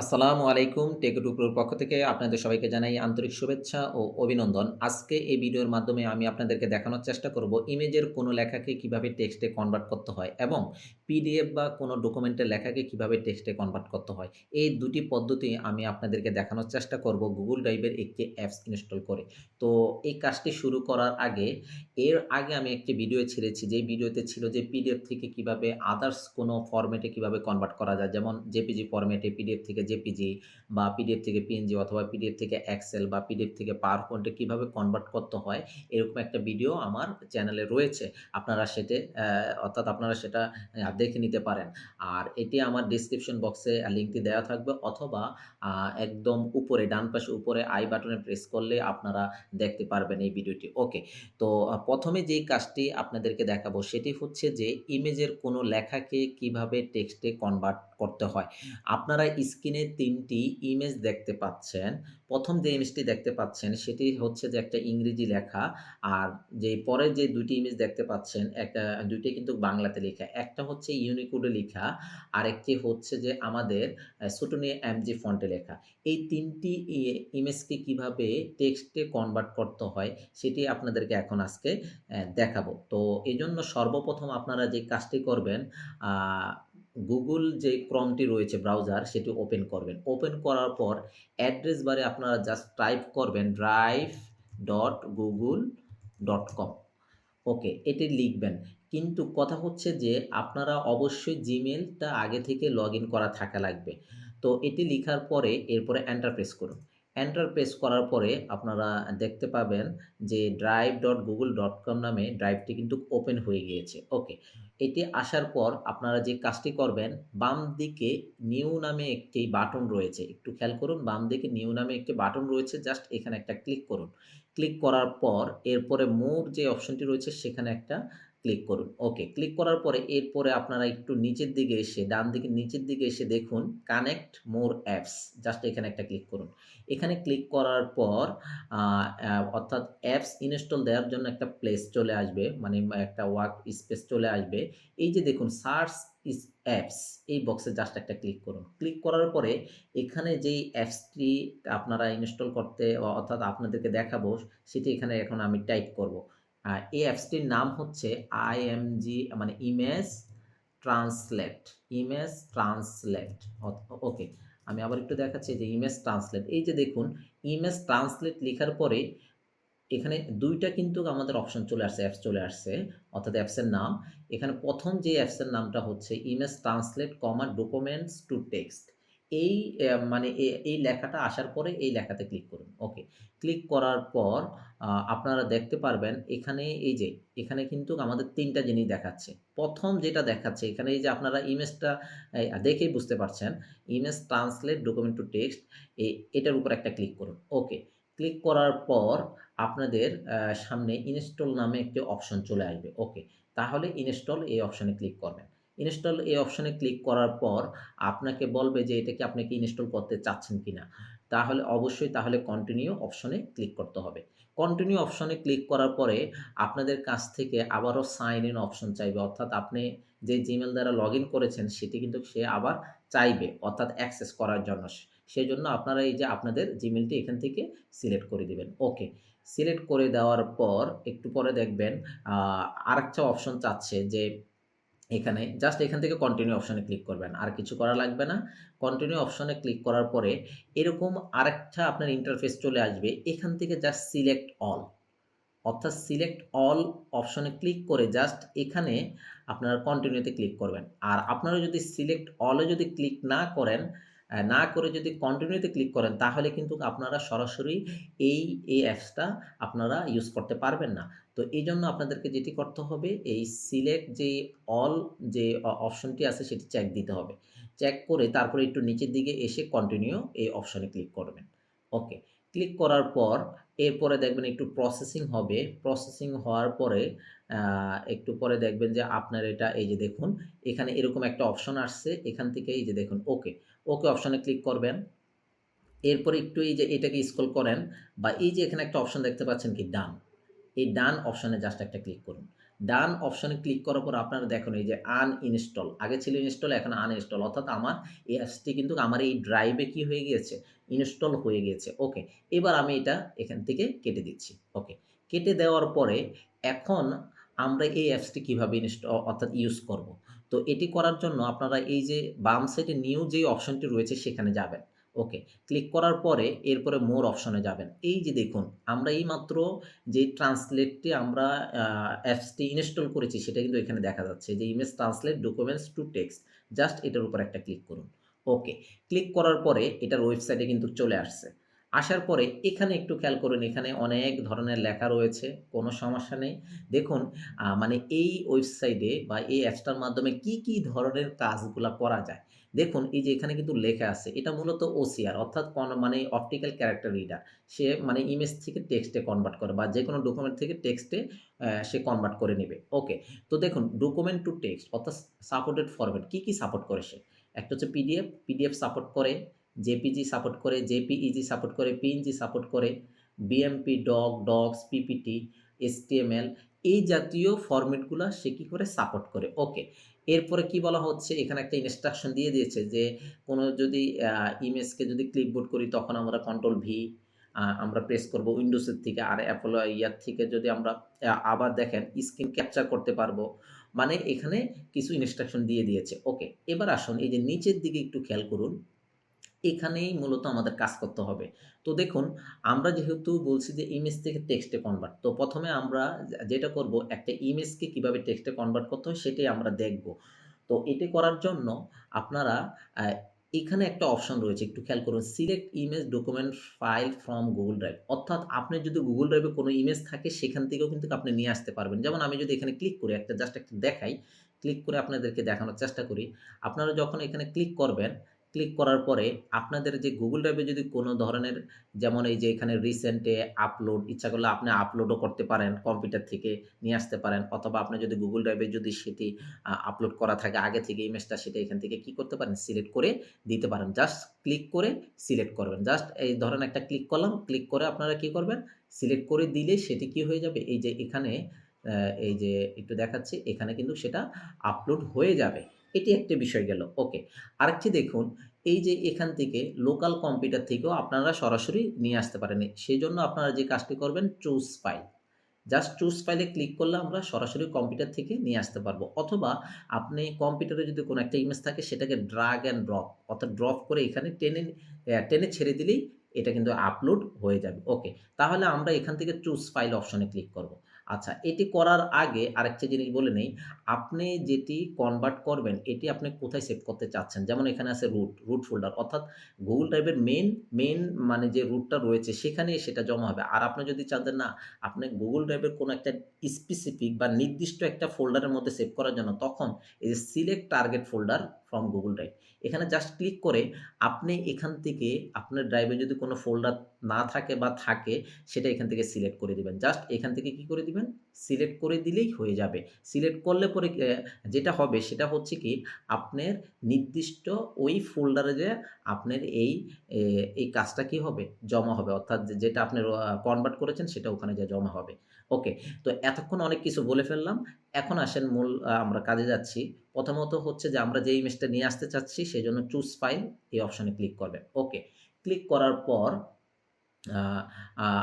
আসসালামু আলাইকুম টেকটুকুর পক্ষ থেকে আপনাদের সবাইকে জানাই আন্তরিক শুভেচ্ছা ও অভিনন্দন। আজকে এই ভিডিওর মাধ্যমে আমি আপনাদেরকে দেখানোর চেষ্টা করব ইমেজের কোনো লেখাকে কীভাবে টেক্সটে কনভার্ট করতে হয় এবং পিডিএফ বা কোনো ডকুমেন্টের লেখাকে কীভাবে টেক্সটে কনভার্ট করতে হয়। এই দুটি পদ্ধতি আমি আপনাদেরকে দেখানোর চেষ্টা করব গুগল ড্রাইভের একটি অ্যাপস ইনস্টল করে। তো এই কাজটি শুরু করার আগে, এর আগে আমি একটি ভিডিও ছেড়েছি যে ভিডিওতে ছিল যে পিডিএফ থেকে কীভাবে আদার্স কোনো ফরম্যাটে কীভাবে কনভার্ট করা যায়। যেমন জেপিজি ফরম্যাটে পিডিএফ থেকে জেপিজি বা পিডিএফ থেকে পিএনজি অথবা পিডিএফ থেকে এক্সেল বা পিডিএফ থেকে পাওয়ার পয়েন্টে কীভাবে কনভার্ট করতে হয়, এরকম একটা ভিডিও আমার চ্যানেলে রয়েছে। আপনারা সেটে অর্থাৎ আপনারা সেটা দেখে নিতে পারেন। আর এটি আমার ডিসক্রিপশন বক্সে লিঙ্কটি দেওয়া থাকবে অথবা একদম উপরে, ডান পাশে উপরে আই বাটনে প্রেস করলে আপনারা দেখতে পারবেন এই ভিডিওটি ওকে তো প্রথমে যেই কাজটি আপনাদেরকে দেখাবো সেটি হচ্ছে যে ইমেজের কোনো লেখাকে কীভাবে টেক্সটে কনভার্ট করতে হয়। আপনারা স্ক্রিনে তিনটি ইমেজ দেখতে পাচ্ছেন। প্রথম যে ইমেজটি দেখতে পাচ্ছেন, সেটি হচ্ছে যে একটা ইংরেজি লেখা। আর যে পরে যে দুটি ইমেজ দেখতে পাচ্ছেন, একটা, দুইটি কিন্তু বাংলাতে লেখা। একটা হচ্ছে ইউনিকোডে লেখা, আরেকটি হচ্ছে যে আমাদের সুটুনি এমজি ফন্টে লেখা। এই তিনটি ইমেজকে কীভাবে টেক্সটে কনভার্ট করতে হয়, সেটি আপনাদেরকে এখন আজকে দেখাবো। তো এই জন্য সর্বপ্রথম আপনারা যে কাজটি করবেন গুগল যে ক্রমটি রয়েছে ব্রাউজার সেটি ওপেন করবেন। ওপেন করার পর অ্যাড্রেস বারে আপনারা জাস্ট টাইপ করবেন drive dot Google dot com okay এটি লিখবেন। কিন্তু কথা হচ্ছে যে, আপনারা অবশ্যই জিমেলটা আগে থেকে লগ করা থাকা লাগবে। তো এটি লেখার পরে এরপরে এন্টার প্রেস করুন। এন্টার প্রেস করার পরে আপনারা দেখতে পাবেন যে drive dot Google dot com নামে ড্রাইভটি কিন্তু ওপেন হয়ে গিয়েছে। ওকে এটি আসার পর আপনারা যে কাজটি করবেন, বাম দিকে নিউ নামে একটি বাটন রয়েছে। একটু খেয়াল করুন, বাম দিকে নিউ নামে একটি বাটন রয়েছে। জাস্ট এখানে একটা ক্লিক করুন। ক্লিক করার পর এরপরে মোর যে অপশনটি রয়েছে, সেখানে একটা ক্লিক করুন। ওকে ক্লিক করার পরে এরপরে আপনারা একটু নিচের দিকে এসে, ডান দিকে নিচের দিকে এসে দেখুন কানেক্ট মোর অ্যাপস জাস্ট এখানে একটা ক্লিক করুন। এখানে ক্লিক করার পর অর্থাৎ অ্যাপস ইনস্টল দেওয়ার জন্য একটা প্লেস চলে আসবে মানে একটা ওয়ার্ক স্পেস চলে আসবে। এই যে দেখুন সার্চ ইস অ্যাপস এই বক্সে জাস্ট একটা ক্লিক করুন। ক্লিক করার পরে এখানে যেই অ্যাপসটি আপনারা ইনস্টল করতে অর্থাৎ আপনাদেরকে দেখাবো, সেটি এখানে এখন আমি টাইপ করব। এই অ্যাপসটির নাম হচ্ছে আইএমজি মানে image translate image translate okay আমি আবার একটু দেখাচ্ছি যে ইমেজ ট্রান্সলেট এই যে দেখুন ইমেজ ট্রান্সলেট লেখার পরে এখানে দুইটা কিন্তু আমাদের অপশন চলে আসছে অ্যাপস চলে আসছে, অর্থাৎ অ্যাপসের নাম। এখানে প্রথম যে অ্যাপসের নামটা হচ্ছে image translate comma documents to text এই মানে এই লেখাটা আসার পরে এই লেখাতে ক্লিক করুন। ওকে ক্লিক করার পর আপনারা দেখতে পারবেন এখানে এই যে, এখানে কিন্তু আমাদের তিনটা জিনিস দেখাচ্ছে। প্রথম যেটা দেখাচ্ছে, এখানে এই যে আপনারা ইমেজটা দেখেই বুঝতে পারছেন image translate document to text এটার উপর একটা ক্লিক করুন। ওকে ক্লিক করার পর আপনাদের সামনে ইনস্টল নামে একটি অপশন চলে আসবে। ওকে তাহলে ইনস্টল এই অপশনে ক্লিক করবেন। ইনস্টল এই অপশনে ক্লিক করার পর আপনাকে বলবে যে এটাকে আপনি কি ইনস্টল করতে চাচ্ছেন কিনা। তাহলে অবশ্যই তাহলে কন্টিনিউ অপশনে ক্লিক করতে হবে। কন্টিনিউ অপশনে ক্লিক করার পরে আপনাদের কাছ থেকে আবারও সাইন ইন অপশন চাইবে। অর্থাৎ আপনি যে জিমেল দ্বারা লগ ইন করেছেন সেটি কিন্তু সে আবার চাইবে, অর্থাৎ অ্যাক্সেস করার জন্য। সেই জন্য আপনারা এই যে আপনাদের জিমেলটি এখান থেকে সিলেক্ট করে দিবেন। ওকে সিলেক্ট করে দেওয়ার পর একটু পরে দেখবেন আরেকটা অপশন চাচ্ছে যে এখানে জাস্ট এখান থেকে কন্টিনিউ অপশনে ক্লিক করবেন, আর কিছু করা লাগবে না। কন্টিনিউ অপশনে ক্লিক করার পরে এরকম আরেকটা আপনার ইন্টারফেস চলে আসবে, এখান থেকে জাস্ট সিলেক্ট অল অর্থাৎ সিলেক্ট অল অপশনে ক্লিক করে জাস্ট এখানে আপনারা কন্টিনিউতে ক্লিক করবেন। আর আপনারা যদি সিলেক্ট অলে যদি ক্লিক না করেন না করে যদি কন্টিনিউতে ক্লিক করেন, তাহলে কিন্তু আপনারা সরাসরি এই এই অ্যাপসটা আপনারা ইউজ করতে পারবেন না। তো এই জন্য আপনাদেরকে যেটি করতে হবে, এই সিলেক্ট যে অল যে অপশনটি আছে, সেটি চেক দিতে হবে। চেক করে তারপরে একটু নিচের দিকে এসে কন্টিনিউ এই অপশনে ক্লিক করবেন। ওকে ক্লিক করার পর এরপরে দেখবেন একটু প্রসেসিং হবে। প্রসেসিং হওয়ার পরে একটু পরে দেখবেন যে আপনার এটা এই যে দেখুন, এখানে এরকম একটা অপশন আসছে, এখান থেকে এই যে দেখুন ওকে ওকে অপশনে ক্লিক করবেন। এরপরে একটু এই যে এটাকে স্ক্রল করেন বা এই যে এখানে একটা অপশন দেখতে পাচ্ছেন কি ডান এই ডান অপশনে জাস্ট একটা ক্লিক করুন। ডান অপশনে ক্লিক করার পর আপনারা দেখুন এই যে আনইনস্টল আগে ছিল ইনস্টল এখন আনইনস্টল অর্থাৎ আমার এই অ্যাপসটি কিন্তু আমার এই ড্রাইভে কি হয়ে গিয়েছে? ইনস্টল হয়ে গিয়েছে। ওকে এবার আমি এটা এখান থেকে কেটে দিচ্ছি। ওকে কেটে দেওয়ার পরে এখন আমরা এই অ্যাপসটি কীভাবে ইনস্টল অর্থাৎ ইউজ করব? তো এটি করার জন্য আপনারা এই যে বাম সাইডে নিউ যে অপশনটি রয়েছে, সেখানে যাবেন। ওকে ক্লিক করার পরে এরপরে মোর অপশনে যাবেন। এই যে দেখুন, আমরা এই মাত্র যে ট্রান্সলেটটি আমরা অ্যাপসটি ইনস্টল করেছি সেটা কিন্তু এখানে দেখা যাচ্ছে যে image translate documents to text just এটার উপর একটা ক্লিক করুন। ওকে ক্লিক করার পরে এটার ওয়েবসাইটে কিন্তু চলে আসছে। আসার পরে এখানে একটু খেয়াল করুন, এখানে অনেক ধরনের লেখা রয়েছে, কোনো সমস্যা নেই। দেখুন মানে এই ওয়েবসাইটে বা এই অ্যাপসটার মাধ্যমে কি কি ধরনের কাজগুলো করা যায় দেখুন, এই যে এখানে কিন্তু লেখা আছে, এটা মূলত ওসিআর অর্থাৎ মানে অপটিক্যাল ক্যারেক্টার রিডার সে মানে ইমেজ থেকে টেক্সটে কনভার্ট করে বা যে কোনো ডকুমেন্ট থেকে টেক্সটে সে কনভার্ট করে নেবে। ওকে তো দেখুন ডকুমেন্ট টু টেক্সট অর্থাৎ সাপোর্টেড ফরম্যাট কি কি সাপোর্ট করে সে? একটা হচ্ছে পিডিএফ পিডিএফ সাপোর্ট করে জেপিজি সাপোর্ট করে জেপিইজি সাপোর্ট করে পিএনজি সাপোর্ট করে BMP doc docs PPT HTML এই জাতীয় ফরম্যাটগুলো সে কী করে সাপোর্ট করে? ওকে এরপরে কি বলা হচ্ছে? এখানে একটা ইনস্ট্রাকশন দিয়ে দিয়েছে যে, কোনো যদি ইমেজকে যদি ক্লিপবোর্ড করি, তখন আমরা কন্ট্রোল ভি আমরা প্রেস করব উইন্ডোজের থেকে। আর অ্যাপল ইয়ার থেকে যদি আমরা আবার দেখেন স্ক্রিন ক্যাপচার করতে পারব। মানে এখানে কিছু ইনস্ট্রাকশন দিয়ে দিয়েছে। ওকে এবার আসুন, এই যে নিচের দিকে একটু খেয়াল করুন। এখানেই মূলত আমাদের কাজ করতে হবে। তো দেখুন, আমরা যেহেতু বলছি যে ইমেজ থেকে টেক্সটে কনভার্ট তো প্রথমে আমরা যেটা করব, একটা ইমেজকে কীভাবে টেক্সটে কনভার্ট করতে হয় সেটাই আমরা দেখব। তো এটি করার জন্য আপনারা এখানে একটা অপশন রয়েছে, একটু খেয়াল করুন select image document file from Google drive অর্থাৎ আপনি যদি গুগল ড্রাইভে কোনো ইমেজ থাকে, সেখান থেকেও কিন্তু আপনি নিয়ে আসতে পারবেন। যেমন আমি যদি এখানে ক্লিক করি, একটা জাস্ট একটা দেখাই ক্লিক করে আপনাদেরকে দেখানোর চেষ্টা করি। আপনারা যখন এখানে ক্লিক করবেন ক্লিক করার পরে আপনাদের যে গুগল ড্রাইভে যদি কোনো ধরনের যেমন এই যে এখানে রিসেন্টে আপলোড ইচ্ছা করলে আপনি আপলোডও করতে পারেন কম্পিউটার থেকে নিয়ে আসতে পারেন। অথবা আপনি যদি গুগল ড্রাইভে যদি সেটি আপলোড করা থাকে, আগে থেকে ইমেজটা সেটা এখান থেকে কি করতে পারেন? সিলেক্ট করে দিতে পারেন। জাস্ট ক্লিক করে সিলেক্ট করবেন। জাস্ট এই ধরেন একটা ক্লিক করলাম ক্লিক করে আপনারা কি করবেন? সিলেক্ট করে দিলে সেটি কি হয়ে যাবে? এই যে এখানে এই যে একটু দেখাচ্ছি, এখানে কিন্তু সেটা আপলোড হয়ে যাবে। এটি একটা বিষয় গেল। ওকে, আরেকটি দেখুন, এই যে এখান থেকে লোকাল কম্পিউটার থেকেও আপনারা সরাসরি নিয়ে আসতে পারেন। সেই জন্য আপনারা যে কাজটি করবেন চুজ ফাইল জাস্ট চুজ ফাইলে ক্লিক করলে আমরা সরাসরি কম্পিউটার থেকে নিয়ে আসতে পারব। অথবা আপনি কম্পিউটারে যদি কোনো একটা ইমেজ থাকে, সেটাকে ড্রাগ অ্যান্ড ড্রপ অর্থাৎ ড্রপ করে এখানে টেনে টেনে ছেড়ে দিলেই এটা কিন্তু আপলোড হয়ে যাবে। ওকে, তাহলে আমরা এখান থেকে চুজ ফাইল অপশনে ক্লিক করব। আচ্ছা এটি করার আগে আরেকটা জিনিস বলে নেই। আপনি যেটি কনভার্ট করবেন, এটি আপনি কোথায় সেভ করতে চাচ্ছেন? যেমন এখানে আছে রুট রুট ফোল্ডার অর্থাৎ গুগল ড্রাইভের মেন মেন মানে যে রুটটা রয়েছে, সেখানে সেটা জমা হবে। আর আপনি যদি চান না, আপনি গুগল ড্রাইভের কোনো একটা স্পেসিফিক বা নির্দিষ্ট একটা ফোল্ডারের মধ্যে সেভ করার জন্য, তখন এই যে select target folder from Google drive এখানে জাস্ট ক্লিক করে আপনি এখান থেকে আপনার ড্রাইভে যদি কোনো ফোল্ডার না থাকে বা থাকে, সেটা এখান থেকে সিলেক্ট করে দিবেন। জাস্ট এখান থেকে কি করে দিবেন? সিলেক্ট করে দিলেই হয়ে যাবে। সিলেক্ট করলে পরে যেটা হবে সেটা হচ্ছে কি, আপনার নির্দিষ্ট ওই ফোল্ডারে যে আপনার এই এই কাজটা কি হবে? জমা হবে। অর্থাৎ যেটা আপনি কনভার্ট করেছেন সেটা ওখানে যে জমা হবে। ওকে তো এতক্ষণ অনেক কিছু বলে ফেললাম। এখন আসেন মূল আমরা কাজে যাচ্ছি। প্রথমত হচ্ছে যে আমরা যে ইমেজটা নিয়ে আসতে চাচ্ছি, সেই জন্য চুজ ফাইল এই অপশনে ক্লিক করবেন। ওকে ক্লিক করার পর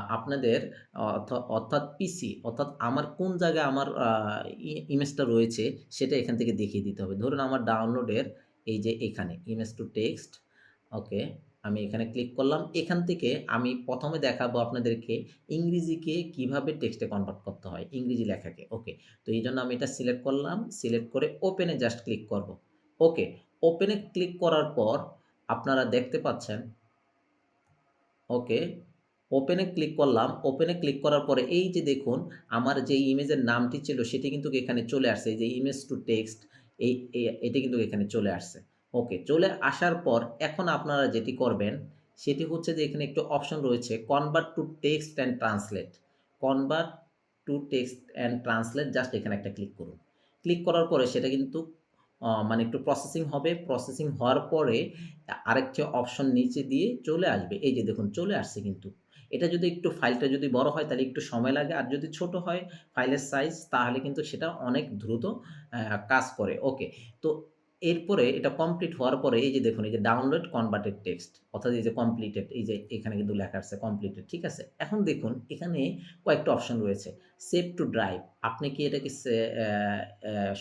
আপনাদের অর্থ- অর্থাৎ পিসি অর্থাৎ আমার কোন জায়গায় আমার ইমেজটা রয়েছে, সেটা এখান থেকে দেখিয়ে দিতে হবে। ধরুন আমার ডাউনলোডের এই যে এখানে ইমেজ টু টেক্সট ওকে আমি এখানে ক্লিক করলাম। এখান থেকে আমি প্রথমে দেখাবো আপনাদেরকে ইংরেজিকে কীভাবে টেক্সটে কনভার্ট করতে হয়, ইংরেজি লেখাকে। ওকে তো এই জন্য আমি এটা সিলেক্ট করলাম। সিলেক্ট করে ওপেনে জাস্ট ক্লিক করব। ওকে ওপেনে ক্লিক করার পর আপনারা দেখতে পাচ্ছেন ওকে ওপেনে ক্লিক করলাম। ওপেনে ক্লিক করার পরে এই যে দেখুন, আমার যে ইমেজের নামটি ছিল সেটি কিন্তু এখানে চলে আসছে। এই যে ইমেজ টু টেক্সট এই, এটি কিন্তু এখানে চলে আসছে। ওকে চলে আসার পর এখন আপনারা যেটি করবেন, সেটি হচ্ছে যে এখানে একটু অপশন রয়েছে convert to text and translate convert to text and translate just এখানে একটা ক্লিক করুন। ক্লিক করার পরে সেটা কিন্তু মানে একটু প্রসেসিং হবে। প্রসেসিং হওয়ার পরে আরেকটি অপশন নিচে দিয়ে চলে আসবে। এই যে দেখুন, চলে আসছে কিন্তু। এটা যদি একটু ফাইলটা যদি বড় হয়, তাহলে একটু সময় লাগে। আর যদি ছোট হয় ফাইলের সাইজ তাহলে কিন্তু সেটা অনেক দ্রুত কাজ করে। ওকে তো এরপরে এটা কমপ্লিট হওয়ার পরে এই যে দেখুন, এই যে ডাউনলোড কনভার্টেড টেক্সট অর্থাৎ এই যে কমপ্লিটেড এই যে এখানে কিন্তু লেখা আছে কমপ্লিটেড ঠিক আছে? এখন দেখুন, এখানে কয়েকটা অপশন রয়েছে। সেভ টু ড্রাইভ আপনি কি এটাকে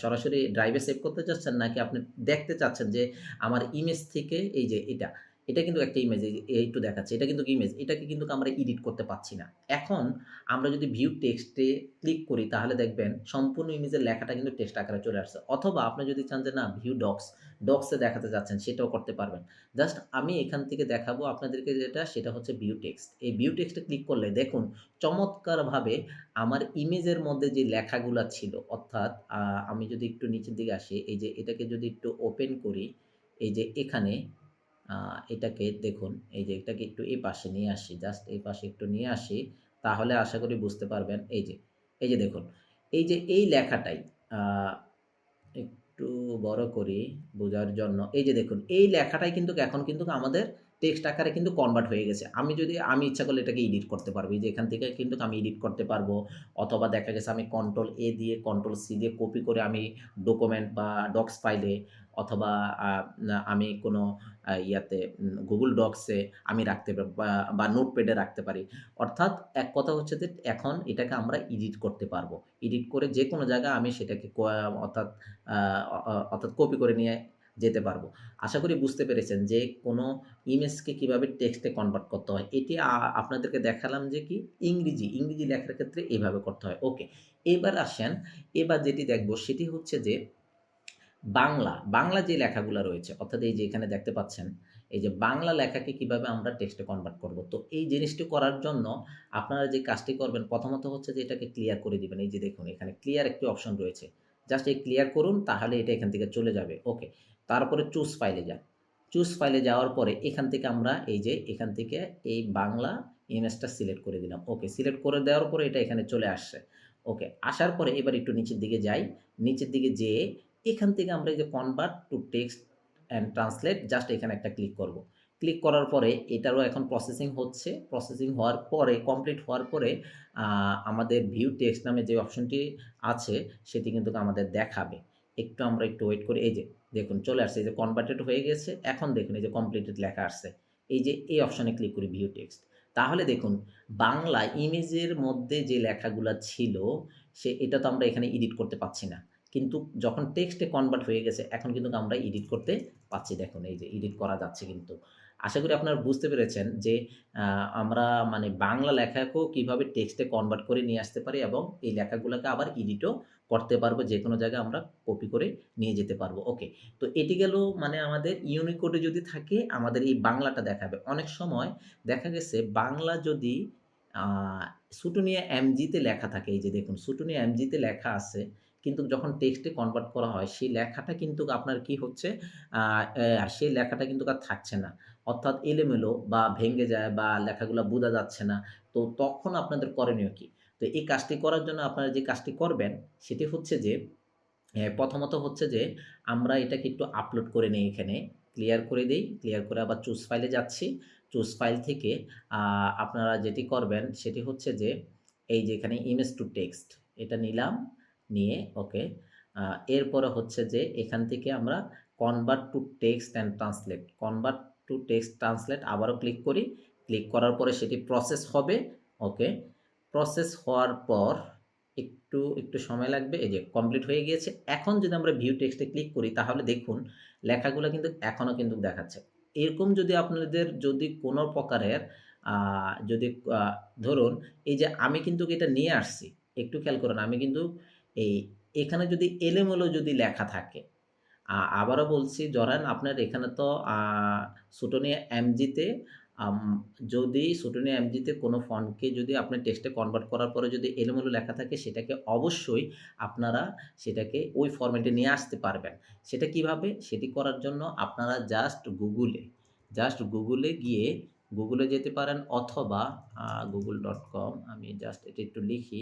সরাসরি ড্রাইভে সেভ করতে চাচ্ছেন? নাকি আপনি দেখতে চাচ্ছেন যে আমার ইমেজ থেকে এই যে এটা এটা কিন্তু একটা ইমেজ একটু দেখাচ্ছে, এটা কিন্তু ইমেজ এটাকে কিন্তু আমরা এডিট করতে পারছি না। এখন আমরা যদি ভিউ টেক্সটে ক্লিক করি, তাহলে দেখবেন সম্পূর্ণ ইমেজের লেখাটা কিন্তু টেক্সট আকারে চলে আসছে। অথবা আপনি যদি চান যে, না ভিউ ডক্স ডক্সে দেখাতে যাচ্ছেন, সেটাও করতে পারবেন। জাস্ট আমি এখান থেকে দেখাবো আপনাদেরকে যেটা, সেটা হচ্ছে ভিউ টেক্সট এই ভিউ টেক্সটে ক্লিক করলে দেখুন চমৎকারভাবে আমার ইমেজের মধ্যে যে লেখাগুলো ছিল, অর্থাৎ আমি যদি একটু নিচের দিকে আসি, এই যে, এটাকে যদি একটু ওপেন করি, এই যে, এখানে এটাকে দেখুন, এই যে এটাকে একটু এই পাশে নিয়ে আসি জাস্ট এই পাশে একটু নিয়ে আসি, তাহলে আশা করি বুঝতে পারবেন, এই যে এই যে দেখুন, এই যে এই লেখাটাই একটু বড় করি বোঝার জন্য, এই যে দেখুন, এই লেখাটাই কিন্তু এখন কিন্তু আমাদের টেক্সট আকারে কিন্তু কনভার্ট হয়ে গেছে, আমি যদি, আমি ইচ্ছা করলে এটাকে এডিট করতে পারব, এই যে এখান থেকে কিন্তু আমি এডিট করতে পারব, অথবা দেখা গেছে আমি কন্ট্রোল এ দিয়ে কন্ট্রোল সি দিয়ে কপি করে আমি ডকুমেন্ট বা ডক্স ফাইলে অথবা আমি কোনো ইয়াতে গুগল ডক্সে আমি রাখতে পারি বা- নোটপ্যাডে রাখতে পারি। অর্থাৎ এক কথা হচ্ছে যে, এখন এটাকে আমরা এডিট করতে পারব। এডিট করে যে কোনো জায়গায় আমি সেটাকে অর্থাৎ অর্থাৎ কপি করে নিয়ে যেতে পারব। আশা করি বুঝতে পেরেছেন যে, কোনো ইমেজকে কীভাবে টেক্সটে কনভার্ট করতে হয়। এটি আপনাদেরকে দেখালাম যে কি, ইংরেজি ইংরেজি লেখার ক্ষেত্রে এইভাবে করতে হয়। ওকে এবার আসেন, এবার যেটি দেখব সেটি হচ্ছে যে বাংলা বাংলা যে লেখাগুলো রয়েছে, অর্থাৎ এই যে এখানে দেখতে পাচ্ছেন, এই যে বাংলা লেখাকে কীভাবে আমরা টেক্সটে কনভার্ট করব? তো এই জিনিসটি করার জন্য আপনারা যে কাজটি করবেন, প্রথমত হচ্ছে যে এটাকে ক্লিয়ার করে দিবেন। এই যে দেখুন, এখানে ক্লিয়ার একটি অপশন রয়েছে। জাস্ট এই ক্লিয়ার করুন, তাহলে এটা এখান থেকে চলে যাবে। ওকে তারপরে চুজ ফাইলে যান। চুজ ফাইলে যাওয়ার পরে এখান থেকে আমরা এই যে এখান থেকে এই বাংলা ইমেজটা সিলেক্ট করে দিলাম। ওকে সিলেক্ট করে দেওয়ার পরে এটা এখানে চলে আসছে। ওকে আসার পরে এবার একটু নিচের দিকে যাই। নিচের দিকে যেয়ে এখান থেকে আমরা এই যে convert to text and translate just এখানে একটা ক্লিক করব। ক্লিক করার পরে এটারও এখন প্রসেসিং হচ্ছে। প্রসেসিং হওয়ার পরে কমপ্লিট হওয়ার পরে আমাদের ভিউ টেক্সট নামে যে অপশনটি আছে, সেটি কিন্তু আমাদের দেখাবে। একটু আমরা একটু ওয়েট করি। এই যে, দেখুন, চলে আসছে। এই যে কনভার্টেড হয়ে গেছে। এখন দেখুন, এই যে কমপ্লিটেড লেখা আসছে। এই যে, এই অপশনে ক্লিক করি ভিউ টেক্সট তাহলে দেখুন, বাংলা ইমেজের মধ্যে যে লেখাগুলো ছিল, সে, এটা তো আমরা এখানে এডিট করতে পারছি না। কিন্তু যখন টেক্সটে কনভার্ট হয়ে গেছে, এখন কিন্তু আমরা এডিট করতে পাচ্ছি দেখুন, এই যে এডিট করা যাচ্ছে কিন্তু। আশা করি আপনারা বুঝতে পেরেছেন যে আমরা মানে বাংলা লেখাকেও কীভাবে টেক্সটে কনভার্ট করে নিয়ে আসতে পারি এবং এই লেখাগুলোকে আবার এডিটও করতে পারব যে কোনো জায়গায় আমরা কপি করে নিয়ে যেতে পারব। ওকে তো এটি গেল মানে আমাদের ইউনিকোডে যদি থাকে, আমাদের এই বাংলাটা দেখাবে। অনেক সময় দেখা গেছে বাংলা যদি সুটুনিয়া এমজিতে লেখা থাকে, এই যে দেখুন সুটুনিয়া এমজিতে লেখা আছে কিন্তু যখন টেক্সটে কনভার্ট করা হয়, সেই লেখাটা কিন্তু আপনার কি হচ্ছে? সেই লেখাটা কিন্তু আর থাকছে না। অর্থাৎ এলোমেলো বা ভেঙে যায় বা লেখাগুলো বোঝা যাচ্ছে না। তো তখন আপনাদের করণীয় কি? তো এই কাজটি করার জন্য আপনারা যে কাজটি করবেন, সেটি হচ্ছে যে প্রথমত হচ্ছে যে, আমরা এটাকে একটু আপলোড করে নিই এখানে। ক্লিয়ার করে দিই। ক্লিয়ার করে আবার চুজ ফাইলে যাচ্ছি। চুজ ফাইল থেকে আপনারা যেটি করবেন, সেটি হচ্ছে যে, এই যে এখানে ইমেজ টু টেক্সট এটা নিলাম। নিয়ে, ওকে? এরপরে হচ্ছে যে এখান থেকে আমরা convert to text and translate convert to text translate আবারও ক্লিক করি। ক্লিক করার পরে সেটি প্রসেস হবে, ওকে? প্রসেস হওয়ার পর একটু একটু সময় লাগবে, এই যে কমপ্লিট হয়ে গিয়েছে। এখন যদি আমরা ভিউ টেক্সটে ক্লিক করি, তাহলে দেখুন লেখাগুলো কিন্তু এখনও কিন্তু দেখাচ্ছে। এরকম যদি আপনাদের যদি কোনো প্রকারের যদি ধরুন এই যে আমি কিন্তু এটা নিয়ে আসছি, একটু খেয়াল করুন, আমি কিন্তু এই এখানে যদি এলোমেলো যদি লেখা থাকে আবারও বলছি, ধরেন আপনার এখানে তো সুটনিয়া এমজিতে যদি সুটনিয়া এমজিতে কোনো ফন্টকে যদি আপনি টেক্সটে কনভার্ট করার পরে যদি এলোমেলো লেখা থাকে, সেটাকে অবশ্যই আপনারা সেটাকে ওই ফরম্যাটে নিয়ে আসতে পারবেন। সেটা কীভাবে? সেটি করার জন্য আপনারা জাস্ট গুগলে জাস্ট গুগলে গিয়ে গুগলে যেতে পারেন অথবা গুগল ডট কম আমি জাস্ট এটা একটু লিখি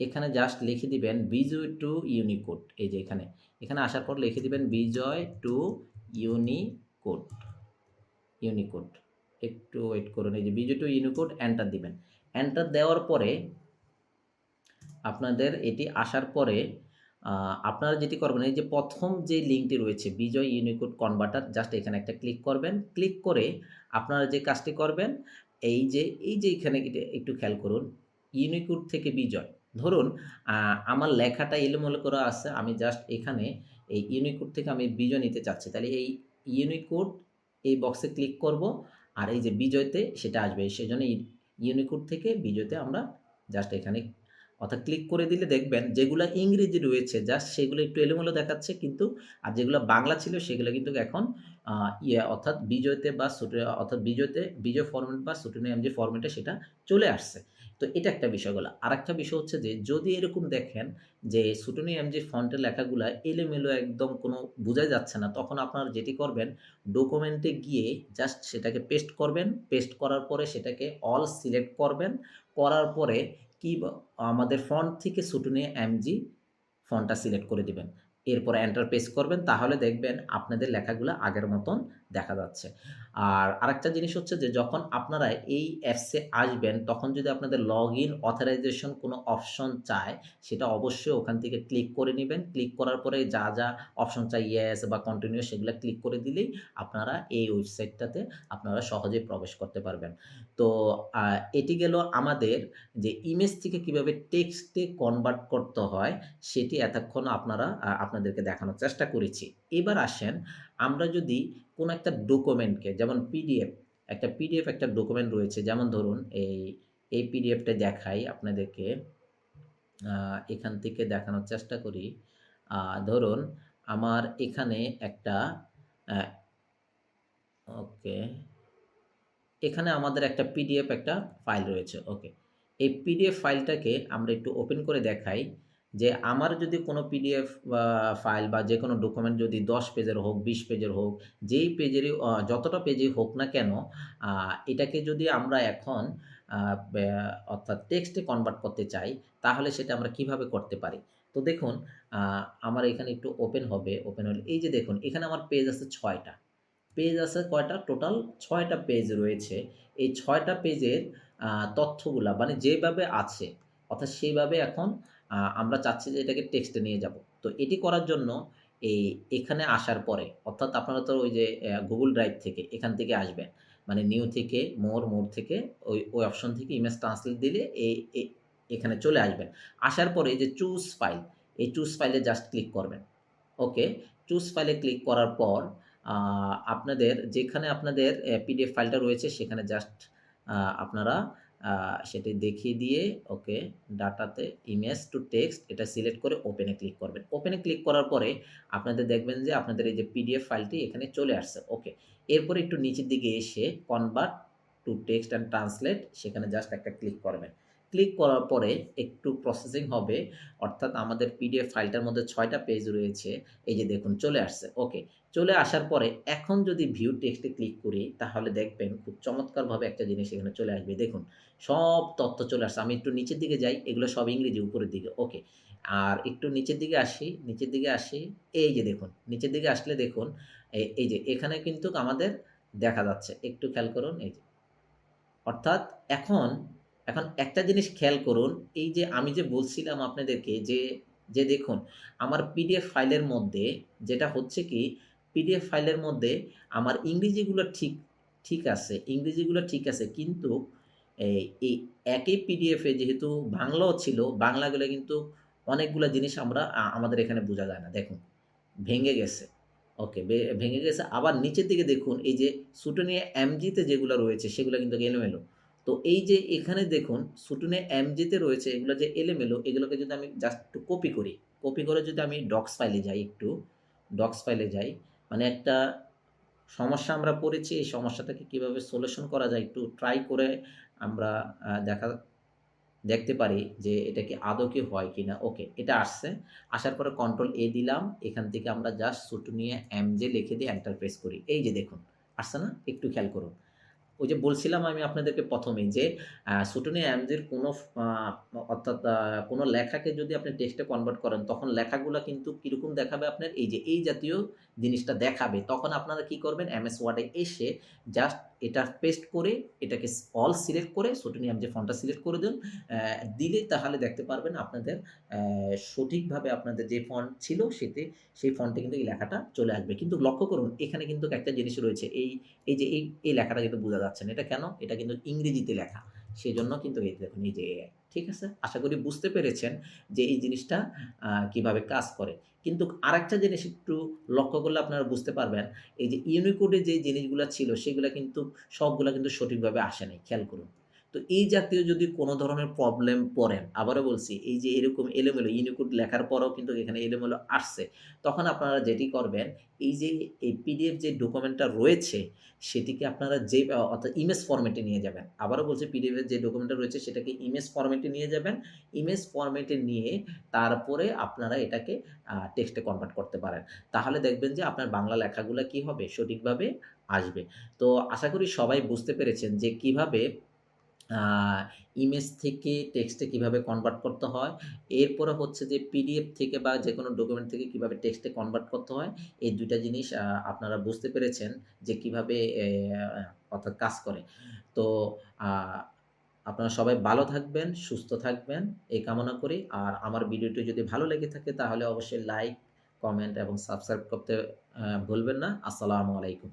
এখানে জাস্ট লিখে দিবেন বিজয় টু ইউনিকোড এই যে এখানে। এখানে আসার পর লিখে দিবেন বিজয় টু ইউনিকোড ইউনিকোড একটু ওয়েট করুন, এই যে বিজয় টু ইউনিকোড এন্টার দিবেন। এন্টার দেওয়ার পরে আপনাদের এটি আসার পরে আপনারা যেটি করবেন, এই যে প্রথম যে লিঙ্কটি রয়েছে, বিজয় ইউনিকোড কনভার্টার জাস্ট এখানে একটা ক্লিক করবেন। ক্লিক করে আপনারা যে কাজটি করবেন, এই যে এই যে এখানে একটু খেয়াল করুন ইউনিকোড থেকে বিজয়। ধরুন আমার লেখাটা এলোমেলো করা আছে, আমি জাস্ট এখানে এই ইউনিকোড থেকে আমি বিজয় নিতে চাচ্ছি। তাহলে এই ইউনিকোড এই বক্সে ক্লিক করব, আর এই যে বিজয়তে সেটা আসবে। সেই জন্য ইউনিকোড থেকে বিজয়তে আমরা জাস্ট এখানে অর্থাৎ ক্লিক করে দিলে দেখবেন যেগুলো ইংরেজি রয়েছে জাস্ট সেগুলো একটু এলোমেলো দেখাচ্ছে, কিন্তু আর যেগুলো বাংলা ছিল সেগুলো কিন্তু এখন ইয়ে অর্থাৎ বিজয়তে বা অর্থাৎ বিজয়তে, বিজয় ফরম্যাট বা সুটুনি যে ফরম্যাটে সেটা চলে আসছে। তো এটা একটা বিষয়গুলো আর একটা বিষয় হচ্ছে যে, যদি এরকম দেখেন যে সুটুনি এমজি ফন্টের লেখাগুলো এলোমেলো একদম কোনো বোঝাই যাচ্ছে না, তখন আপনারা যেটি করবেন ডকুমেন্টে গিয়ে জাস্ট সেটাকে পেস্ট করবেন পেস্ট করার পরে সেটাকে অল সিলেক্ট করবেন, করার পরে কি আমাদের ফন্ট থেকে সুটুনি এমজি ফন্টটা সিলেক্ট করে দিবেন। এরপর এন্টার পেস করবেন তাহলে দেখবেন আপনাদের লেখাগুলো আগের মতন দেখা যাচ্ছে। আর আরেকটা জিনিস হচ্ছে যে যখন আপনারা এই অ্যাপসে আসবেন তখন যদি আপনাদের লগ ইন অথরাইজেশন কোনো অপশন চায় সেটা অবশ্যই ওখান থেকে ক্লিক করে নেবেন। ক্লিক করার পরে যা যা অপশন চাই ইয়েস বা কন্টিনিউ সেগুলো ক্লিক করে দিলেই আপনারা এই ওয়েবসাইটটাতে আপনারা সহজেই প্রবেশ করতে পারবেন। তো এটি গেল আমাদের যে ইমেজ থেকে কীভাবে টেক্সটে কনভার্ট করতে হয় সেটি এতক্ষণ আপনারা আহ, আপনাদেরকে দেখানোর চেষ্টা করেছি। এবার আসেন আমরা যদি কোনো একটা ডকুমেন্টকে, যেমন পিডিএফ, একটা পিডিএফ, একটা ডকুমেন্ট রয়েছে, যেমন ধরুন এই এই পিডিএফটা দেখাই আপনাদেরকে। এখান থেকে দেখানোর চেষ্টা করি। ধরুন আমার এখানে একটা ওকে, এখানে আমাদের একটা পিডিএফ একটা ফাইল রয়েছে, ওকে। এই পিডিএফ ফাইলটাকে আমরা একটু ওপেন করে দেখাই। যে আমার যদি কোনো পিডিএফ ফাইল বা যে কোনো ডকুমেন্ট যদি দশ পেজের হোক, বিশ পেজের হোক, যেই পেজেরই যতটা পেজই হোক না কেন এটাকে যদি আমরা এখন অর্থাৎ টেক্সটে কনভার্ট করতে চাই, তাহলে সেটা আমরা কীভাবে করতে পারি? তো দেখুন আমার এখানে একটু ওপেন হবে ওপেন হলে, এই যে দেখুন, এখানে আমার পেজ আছে ছয়টা। পেজ আছে কয়টা? টোটাল ছয়টা পেজ রয়েছে। এই ছয়টা পেজের তথ্যগুলা মানে যেভাবে আছে, অর্থাৎ সেইভাবে এখন আমরা চাচ্ছি যে এটাকে টেক্সটে নিয়ে যাব। তো এটি করার জন্য এই এখানে আসার পরে, অর্থাৎ আপনারা তো ওই যে গুগল ড্রাইভ থেকে এখান থেকে আসবেন। মানে নিউ থেকে মোর মোর থেকে, ওই ওই অপশন থেকে ইমেজ ট্রান্সলেট দিলে এই এখানে চলে আসবেন। আসার পরে যে চুজ ফাইল এই চুজ ফাইলে জাস্ট ক্লিক করবেন। ওকে? চুজ ফাইলে ক্লিক করার পর আপনাদের যেখানে আপনাদের পিডিএফ ফাইলটা রয়েছে, সেখানে জাস্ট আপনারা সেটি দেখিয়ে দিয়ে, ওকে, ডাটাতে ইমেজ টু টেক্সট এটা সিলেক্ট করে ওপেনে ক্লিক করবেন। ওপেনে ক্লিক করার পরে আপনাদের দেখবেন যে আপনাদের এই যে পিডিএফ ফাইলটি এখানে চলে আসছে, ওকে। এরপরে একটু নিচের দিকে এসে convert to text and translate সেখানে জাস্ট একটা ক্লিক করবেন। ক্লিক করার পরে একটু প্রসেসিং হবে। অর্থাৎ আমাদের পিডিএফ ফাইলটার মধ্যে ছয়টা পেজ রয়েছে। এই যে দেখুন, চলে আসছে। ওকে চলে আসার পরে এখন যদি ভিউ টেক্সটে ক্লিক করি, তাহলে দেখবেন খুব চমৎকারভাবে একটা জিনিস এখানে চলে আসবে। দেখুন, সব তথ্য চলে আসছে। আমি একটু নিচের দিকে যাই, এগুলো সব ইংরেজি উপরের দিকে। ওকে আর একটু নিচের দিকে আসি, নিচের দিকে আসি। এই যে দেখুন, নিচের দিকে আসলে দেখুন এই- যে এখানে কিন্তু আমাদের দেখা যাচ্ছে। একটু খেয়াল করুন, এই যে। অর্থাৎ এখন এখন একটা জিনিস খেয়াল করুন, এই যে আমি যে বলছিলাম আপনাদেরকে যে যে দেখুন, আমার পিডিএফ ফাইলের মধ্যে যেটা হচ্ছে কি পিডিএফ ফাইলের মধ্যে আমার ইংরেজিগুলো ঠিক ঠিক আছে, ইংরেজিগুলো ঠিক আছে, কিন্তু এই একই পিডিএফে যেহেতু বাংলাও ছিল বাংলাগুলো কিন্তু অনেকগুলো জিনিস আমরা আমাদের এখানে বোঝা যায় না। দেখুন, ভেঙে গেছে, ওকে ভেঙে গেছে। আবার নিচের দিকে দেখুন, এই যে সুটনিয়া এমজিতে যেগুলো রয়েছে, সেগুলো কিন্তু এলোমেলো। তো এই যে এখানে দেখুন, সুটুনে এমজিতে রয়েছে এগুলো যে এলোমেলো, এগুলোকে যদি আমি জাস্ট একটু কপি করি কপি করে যদি আমি ডক্স ফাইলে যাই একটু ডক্স ফাইলে যাই মানে একটা সমস্যা আমরা পড়েছি, এই সমস্যাটাকে কীভাবে সলিউশন করা যায় একটু ট্রাই করে আমরা দেখা, দেখতে পারি যে এটা কি আদৌ কি হয় কি না ওকে এটা আসছে, আসার পরে কন্ট্রোল এ দিলাম, এখান থেকে আমরা জাস্ট সুটু নিয়ে এম জে লিখে দিয়ে এন্টার প্রেস করি। এই যে দেখুন, আসছে না? একটু খেয়াল করুন। ওই যে বলছিলাম আমি আপনাদেরকে প্রথমে যে সুটনি অ্যামজির কোনো অর্থাৎ কোনো লেখাকে যদি আপনি টেক্সটে কনভার্ট করেন, তখন লেখাগুলো কিন্তু কীরকম দেখাবে আপনার? এই যে এই জাতীয় জিনিসটা দেখাবে। তখন আপনারা কি করবেন? এমএস ওয়ার্ডে এসে জাস্ট এটা পেস্ট করে এটাকে অল সিলেক্ট করে সোটোনিয়াম যে ফন্টটা সিলেক্ট করে দেন। দিলে তাহলে দেখতে পারবেন আপনাদের সঠিকভাবে আপনাদের যে ফন্ট ছিল সেতে সেই ফন্টে কিন্তু এই লেখাটা চলে আসবে। কিন্তু লক্ষ্য করুন এখানে কিন্তু একটা জিনিস রয়েছে। এই, এই যে এই, এই লেখাটা কিন্তু বোঝা যাচ্ছে না। এটা কেন? এটা কিন্তু ইংরেজিতে লেখা। সেই জন্য কিন্তু এই দেখুন এই যে ঠিক আছে? আশা করি বুঝতে পেরেছেন যে এই জিনিসটা কীভাবে কাজ করে। কিন্তু আরেকটা জিনিস একটু লক্ষ্য করলে আপনারা বুঝতে পারবেন। এই যে ইউনিকোডে যে জিনিসগুলো ছিল, সেগুলো কিন্তু, সবগুলো কিন্তু সঠিকভাবে আসে নাই। খেয়াল করুন। তো এই জাতীয় যদি কোনো ধরনের প্রবলেম পড়েন, আবারও বলছি এই যে এরকম এলোমেলো ইউনিকোড লেখার পরেও কিন্তু এখানে এলোমেলো আসছে। তখন আপনারা যেটি করবেন, এই যে এই পিডিএফ যে ডকুমেন্টটা রয়েছে সেটিকে আপনারা যে অর্থাৎ ইমেজ ফরমেটে নিয়ে যাবেন। আবারও বলছি পিডিএফের যে ডকুমেন্টটা রয়েছে সেটাকে ইমেজ ফরমেটে নিয়ে যাবেন। ইমেজ ফরমেটে নিয়ে তারপরে আপনারা এটাকে টেক্সটে কনভার্ট করতে পারেন। তাহলে দেখবেন যে আপনার বাংলা লেখাগুলো কি হবে? সঠিকভাবে আসবে। তো আশা করি সবাই বুঝতে পেরেছেন যে কীভাবে ইমেজ থেকে টেক্সটে কীভাবে কনভার্ট করতে হয়। এরপরে হচ্ছে যে পিডিএফ থেকে বা যেকোনো ডকুমেন্ট থেকে কীভাবে টেক্সটে কনভার্ট করতে হয়। এই ২ টা জিনিস আপনারা বুঝতে পেরেছেন যে কীভাবে অর্থাৎ কাজ করে। তো আপনারা সবাই ভালো থাকবেন, সুস্থ থাকবেন এই কামনা করি। আর আমার ভিডিওটি যদি ভালো লেগে থাকে তাহলে অবশ্যই লাইক, কমেন্ট এবং সাবস্ক্রাইব করতে ভুলবেন না। আসসালামু আলাইকুম।